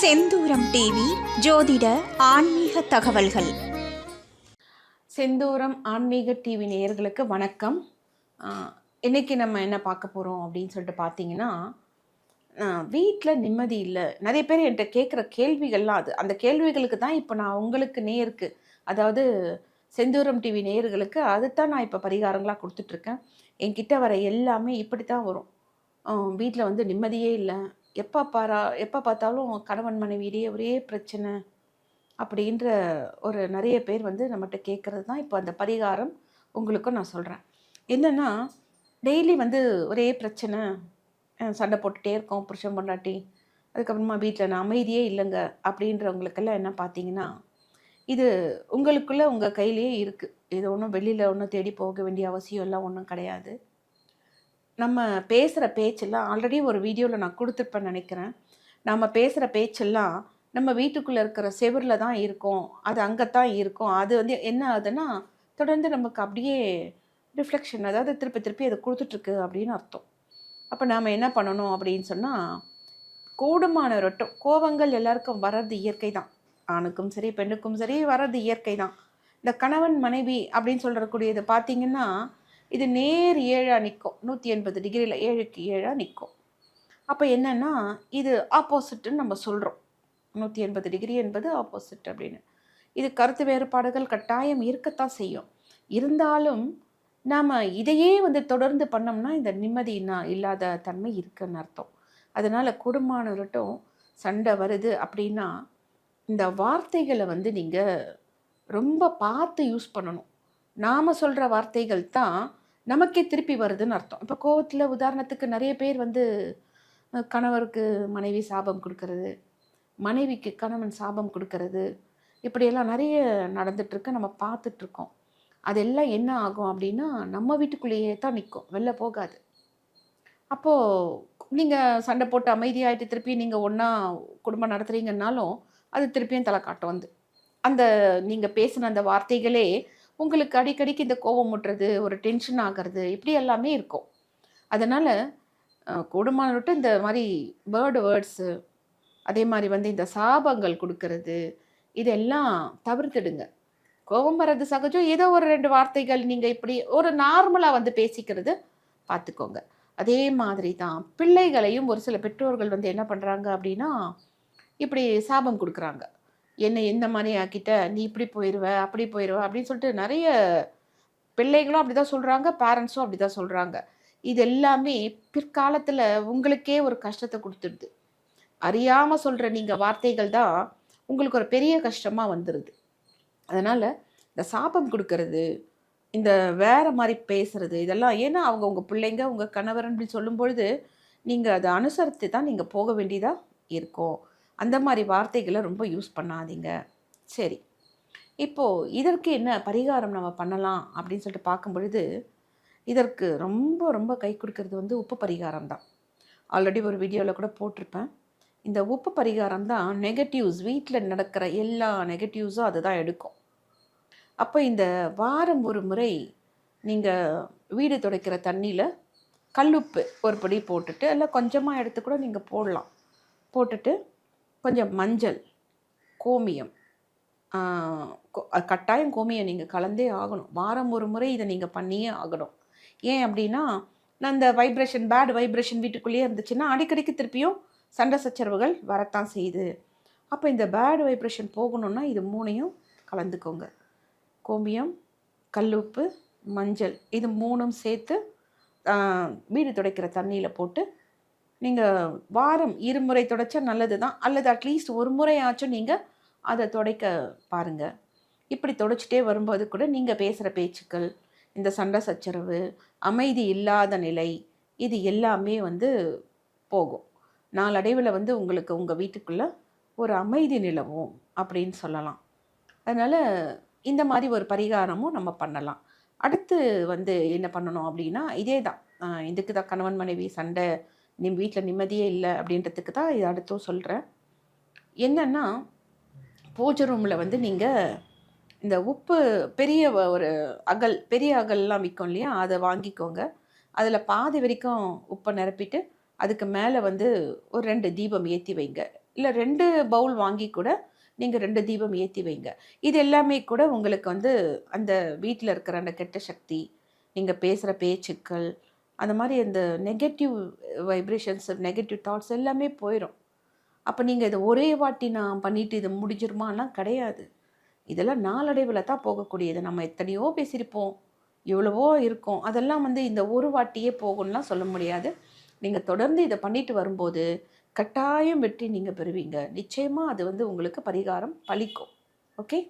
செந்தூரம் TV ஜோதிட ஆன்மீக தகவல்கள். செந்தூரம் ஆன்மீக டிவி நேயர்களுக்கு வணக்கம். இன்றைக்கி இன்னைக்கு நம்ம என்ன பார்க்க போகிறோம் அப்படின்னு சொல்லிட்டு பார்த்தீங்கன்னா வீட்டில் நிம்மதி இல்லை. நிறைய பேர் என்கிட்ட கேட்குற கேள்விகள்லாம் அது. அந்த கேள்விகளுக்கு தான் இப்போ நான் உங்களுக்கு நேருக்கு அதாவது செந்தூரம் டிவி நேயர்களுக்கு அதுதான் நான் இப்போ பரிகாரங்களாக கொடுத்துட்ருக்கேன் என்கிட்ட வர எல்லாமே இப்படி தான் வரும் வீட்டில் வந்து நிம்மதியே இல்லை. எப்போ பாரா எப்போ பார்த்தாலும் கணவன் மனைவியிடையே ஒரே பிரச்சனை அப்படின்ற ஒரு நிறைய பேர் வந்து நம்மகிட்ட கேட்குறது தான் இப்போ அந்த பரிகாரம் உங்களுக்கும் நான் சொல்கிறேன் என்னென்னா டெய்லி வந்து ஒரே பிரச்சனை. சண்டை போட்டுகிட்டே இருக்கோம் புருஷன் பொண்டாட்டி. அதுக்கப்புறமா வீட்டில் நான் அமைதியே இல்லைங்க அப்படின்றவங்களுக்கெல்லாம் என்ன பார்த்தீங்கன்னா இது உங்களுக்குள்ளே உங்கள் கையிலேயே இருக்குது இது ஒன்றும் வெளியில் ஒன்றும் தேடி போக வேண்டிய அவசியம் எல்லாம் ஒன்றும் கிடையாது. நம்ம பேசுகிற பேச்செல்லாம் ஆல்ரெடி ஒரு வீடியோவில் நான் கொடுத்துருப்பேன் நினைக்கிறேன். நம்ம பேசுகிற பேச்செல்லாம் நம்ம வீட்டுக்குள்ளே இருக்கிற செவுரில் தான் இருக்கும். அது அங்கே தான் இருக்கும். அது வந்து என்ன ஆகுதுன்னா தொடர்ந்து நமக்கு அப்படியே ரிஃப்ளெக்ஷன் அதாவது திருப்பி திருப்பி அதை கொடுத்துட்ருக்கு அப்படின்னு அர்த்தம். அப்போ நாம் என்ன பண்ணணும் அப்படின்னு சொன்னால் கூடுமான ரொட்டம் கோபங்கள் எல்லாருக்கும் வர்றது இயற்கை தான். ஆணுக்கும் சரி பெண்ணுக்கும் சரி வர்றது இயற்கை தான். இந்த கணவன் மனைவி அப்படின்னு சொல்கிறக்கூடியது பார்த்தீங்கன்னா இது நேர் ஏழாக நிற்கும் நூற்றி எண்பது டிகிரியில் ஏழுக்கு ஏழாக நிற்கும் அப்போ என்னென்னா இது ஆப்போசிட்டுன்னு நம்ம சொல்கிறோம் நூற்றி எண்பது டிகிரி என்பது ஆப்போசிட் அப்படின்னு. இது கருத்து வேறுபாடுகள் கட்டாயம் இருக்கத்தான் செய்யும். இருந்தாலும் நாம் இதையே வந்து தொடர்ந்து பண்ணோம்னா இந்த நிம்மதி இல்லாத தன்மை இருக்குன்னு அர்த்தம். அதனால் குடும்பமானவர்கிட்டும் சண்டை வருது அப்படின்னா இந்த வார்த்தைகளை வந்து நீங்கள் ரொம்ப பார்த்து யூஸ் பண்ணணும். நாம் சொல்கிற வார்த்தைகள் தான் நமக்கே திருப்பி வருதுன்னு அர்த்தம். இப்போ கோவத்தில் உதாரணத்துக்கு நிறைய பேர் வந்து கணவருக்கு மனைவி சாபம் கொடுக்கறது மனைவிக்கு கணவன் சாபம் கொடுக்கறது இப்படியெல்லாம் நிறைய நடந்துட்டுருக்கு நம்ம பார்த்துட்ருக்கோம் அதெல்லாம் என்ன ஆகும் அப்படின்னா நம்ம வீட்டுக்குள்ளேயே தான் நிற்கும் வெளில போகாது. அப்போது நீங்கள் சண்டை போட்டு அமைதியாயிட்டு திருப்பி நீங்கள் ஒன்றா குடும்பம் நடத்துகிறீங்கன்னாலும் அது திருப்பியும் தலை காட்டும் வந்து. அந்த நீங்கள் பேசின அந்த வார்த்தைகளே உங்களுக்கு அடிக்கடிக்கு இந்த கோபம் முட்டுறது ஒரு டென்ஷன் ஆகிறது இப்படி எல்லாமே இருக்கும். அதனால் கூடுமானவிட்டு இந்த மாதிரி வேர்டு வேர்ட்ஸு அதே மாதிரி வந்து இந்த சாபங்கள் கொடுக்கறது இதெல்லாம் தவிர்த்துடுங்க. கோபம் வர்றது சகஜம். ஏதோ ஒரு ரெண்டு வார்த்தைகள் நீங்கள் இப்படி ஒரு நார்மலாக வந்து பேசிக்கிறது பார்த்துக்கோங்க அதே மாதிரி தான் பிள்ளைகளையும் ஒரு சில பெற்றோர்கள் வந்து என்ன பண்ணுறாங்க அப்படின்னா இப்படி சாபம் கொடுக்குறாங்க. என்னை எந்த மாதிரி ஆக்கிட்ட நீ இப்படி போயிடுவ அப்படி போயிடுவ அப்படின்னு சொல்லிட்டு நிறைய பிள்ளைகளும் அப்படி தான் சொல்கிறாங்க பேரண்ட்ஸும் அப்படி தான் சொல்கிறாங்க இது எல்லாமே பிற்காலத்தில் உங்களுக்கே ஒரு கஷ்டத்தை கொடுத்துடுது. அறியாமல் சொல்கிற நீங்கள் வார்த்தைகள் தான் உங்களுக்கு ஒரு பெரிய கஷ்டமாக வந்துடுது அதனால் இந்த சாபம் கொடுக்கறது இந்த வேற மாதிரி பேசுறது இதெல்லாம் ஏன்னா அவங்க உங்கள் பிள்ளைங்க உங்கள் கணவர் அப்படி சொல்லும்பொழுது நீங்கள் அதை அனுசரித்து தான் நீங்கள் போக வேண்டியதாக இருக்கும். அந்த மாதிரி வார்த்தைகளை ரொம்ப யூஸ் பண்ணாதீங்க. சரி. இப்போது இதற்கு என்ன பரிகாரம் நம்ம பண்ணலாம் அப்படின்னு சொல்லிட்டு பார்க்கும் பொழுது இதற்கு ரொம்ப ரொம்ப கை கொடுக்கறது வந்து உப்பு பரிகாரம் தான். ஆல்ரெடி ஒரு வீடியோவில் கூட போட்டிருப்பேன். இந்த உப்பு பரிகாரம் தான் நெகட்டிவ்ஸ் வீட்டில் நடக்கிற எல்லா நெகட்டிவ்ஸும் அதுதான் எடுக்கும். அப்போ இந்த வாரம் ஒரு முறை நீங்கள் வீடு துடைக்கிற தண்ணியில் கல்லுப்பு ஒரு படி போட்டுட்டு இல்லை கொஞ்சமாக எடுத்து கூட நீங்கள் போடலாம். போட்டுட்டு கொஞ்சம் மஞ்சள் கோமியம். கட்டாயம் கோமியம் நீங்கள் கலந்தே ஆகணும். வாரம் ஒரு முறை இதை நீங்கள் பண்ணியே ஆகணும். ஏன் அப்படின்னா நான் இந்த வைப்ரேஷன் பேட் வைப்ரேஷன் வீட்டுக்குள்ளேயே இருந்துச்சுன்னா அடிக்கடிக்கு திருப்பியும் சண்டை சச்சரவுகள் வரத்தான் செய்யுது. அப்போ இந்த பேட் வைப்ரேஷன் போகணுன்னா இது மூணையும் கலந்துக்கோங்க. கோமியம் கல்லுப்பு மஞ்சள் இது மூணும் சேர்த்து வீடு துடைக்கிற தண்ணியில் போட்டு நீங்கள் வாரம் இருமுறை துடைச்சா நல்லது தான் அல்லது அட்லீஸ்ட் ஒரு முறையாச்சும் நீங்கள் அதை துடைக்க பாருங்கள் இப்படி துடைச்சிட்டே வரும்போது கூட நீங்கள் பேசுகிற பேச்சுக்கள் இந்த சண்டை சச்சரவு அமைதி இல்லாத நிலை இது எல்லாமே வந்து போகும். நாளடைவில் வந்து உங்களுக்கு உங்கள் வீட்டுக்குள்ளே ஒரு அமைதி நிலவும் அப்படின்னு சொல்லலாம். அதனால் இந்த மாதிரி ஒரு பரிகாரமும் நம்ம பண்ணலாம். அடுத்து வந்து என்ன பண்ணணும் அப்படின்னா இதே தான் இதுக்கு தான் கணவன் மனைவி சண்டை நீ வீட்டில் நிம்மதியே இல்லை அப்படின்றதுக்கு தான் இது அடுத்தும் சொல்கிறேன் என்னென்னா பூஜை ரூமில் வந்து நீங்கள் இந்த உப்பு பெரிய ஒரு அகல் பெரிய அகல்லாம் விற்கும் இல்லையா? அதை வாங்கிக்கோங்க. அதில் பாதி வரைக்கும் உப்பை நிரப்பிட்டு அதுக்கு மேலே வந்து ஒரு ரெண்டு தீபம் ஏற்றி வைங்க. இல்லை ரெண்டு பவுல் வாங்கி கூட நீங்கள் ரெண்டு தீபம் ஏற்றி வைங்க. இது எல்லாமே கூட உங்களுக்கு வந்து அந்த வீட்டில் இருக்கிற அந்த கெட்ட சக்தி நீங்கள் பேசுகிற பேச்சுக்கள் அந்த மாதிரி அந்த நெகட்டிவ் வைப்ரேஷன்ஸ் நெகட்டிவ் தாட்ஸ் எல்லாமே போயிடும் அப்போ நீங்கள் இதை ஒரே வாட்டி நான் பண்ணிவிட்டு இது முடிஞ்சிருமாலாம் கிடையாது. இதெல்லாம் நாளடைவில் தான் போகக்கூடியது. நம்ம எத்தனையோ பேசியிருப்போம். எவ்வளவோ இருக்கும். அதெல்லாம் வந்து இந்த ஒரு வாட்டியே போகும்லாம் சொல்ல முடியாது. நீங்கள் தொடர்ந்து இதை பண்ணிட்டு வரும்போது கட்டாயம் வெற்றி நீங்கள் பெறுவீங்க. நிச்சயமாக அது வந்து உங்களுக்கு பரிகாரம் பலிக்கும். ஓகே?